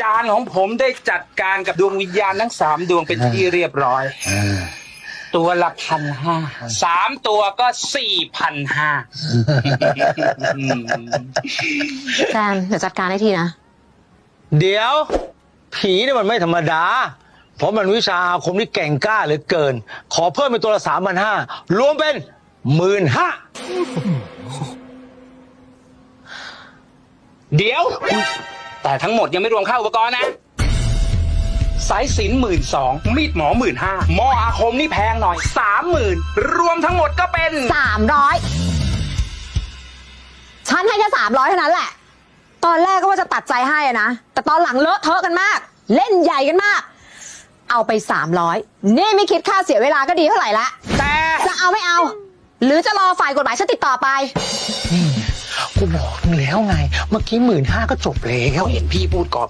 จารย์ของผมได้จัดการกับดวงวิญญาณทั้งสามดวงเป็นที่เรียบร้อย ตัวละพันห้าสามตัวก็สี่พันห้าแซมเดี๋ยวจัดการให้ทีนะ เดี๋ยว ผีเนี่ยมันไม่ธรรมดา เพราะมันวิชาอาคมที่เก่งกล้าเหลือเกิน ขอเพิ่มเป็นตัวละสามพันห้ารวมเป็นหมื่นห้าเดี๋ยว แต่ทั้งหมดยังไม่รวมค่าอุปกรณ์นะ สายสินหมื่นสองมีดหมอหมื่นห้าหมออาคมนี่แพงหน่อยสามหมื่นรวมทั้งหมดก็เป็นสามร้อยฉันให้แค่สามร้อยเท่านั้นแหละ ตอนแรกก็ว่าจะตัดใจให้อะนะ แต่ตอนหลังเลอะเทอะกันมาก เล่นใหญ่กันมาก เอาไปสามร้อยนี่ไม่คิดค่าเสียเวลาก็ดีเท่าไหร่ละแต่จะเอาไม่เอา หรือจะรอฝ่ายกฎหมายฉันติดต่อไป กูบอกมึงแล้วไง เมื่อกี้หมื่นห้าก็จบแล้ว เห็นพี่พูดก่อน